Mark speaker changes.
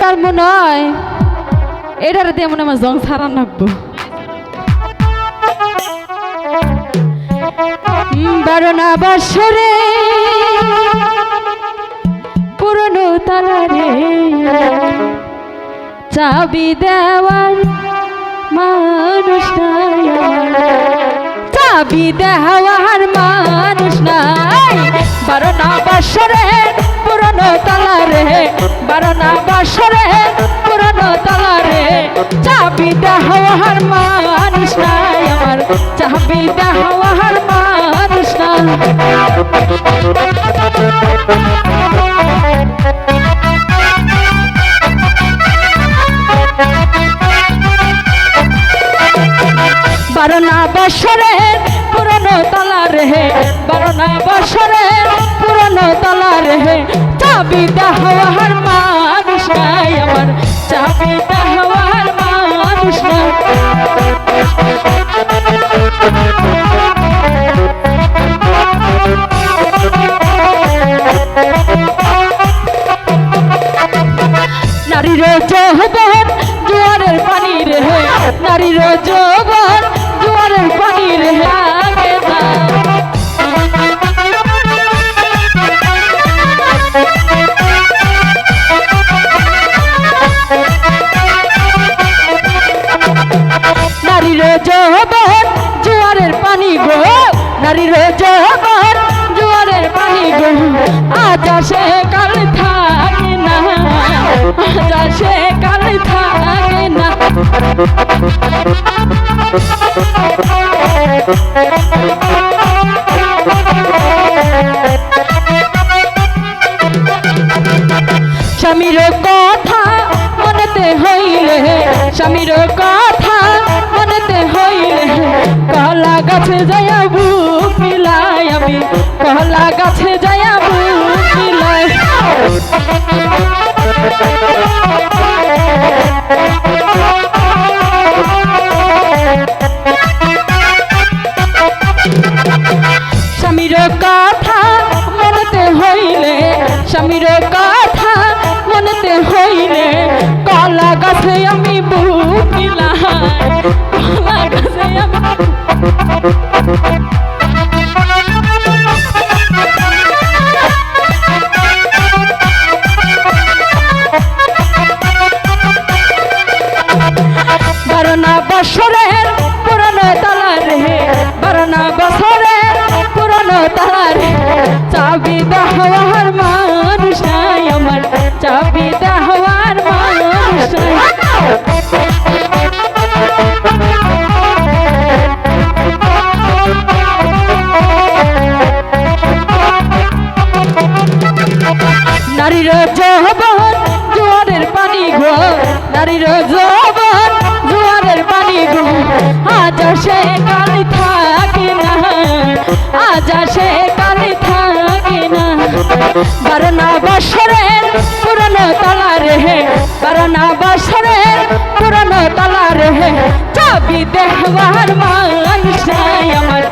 Speaker 1: তার মনে হয় এটার দিয়ে মনে আমার জং সারা নাকবো। বারো না বছরে পুরনো তালারে চাবি দেওয়ার মানুষ চাবি দেওয়ার মানুষ নাই বারো না বছরে পুরনো তালারে। চাবি দেওয়ার মানুষ নাই আমার, চাবি দেওয়ার মানুষ নাই। বারো বছরের পুরনো তলা রেহে বারো না বছরের পুরনো তলা রেহে চাবি দেওয়ার নারীর যৌবন, জোয়ারের পানি রে নারীর যৌবন, জোয়ারের পানি রে নারীর যৌবন, জোয়ারের পানি গো। নারীর যৌবন, জোয়ারের পানি গো। আজ আসে কাল থাকে স্বামীর কথা মনেতে হইলে, স্বামীর কথা মনেতে হইলে, কলা গাছে যায়া বুক মিলাই আমি, কলা গাছে যায়া বুক মিলাই। বারোনা বছরের পুরনো তালা রে বারোনা বছরের পুরনো তালা রে চাবি দেওয়ার মানুষ আমার, চাবি সে কাল থাকে না। বারনা বছরের পুরনো তালা রে বারনা বছরের পুরনো তালা রে চাবি দেওয়ার মানুষ আমার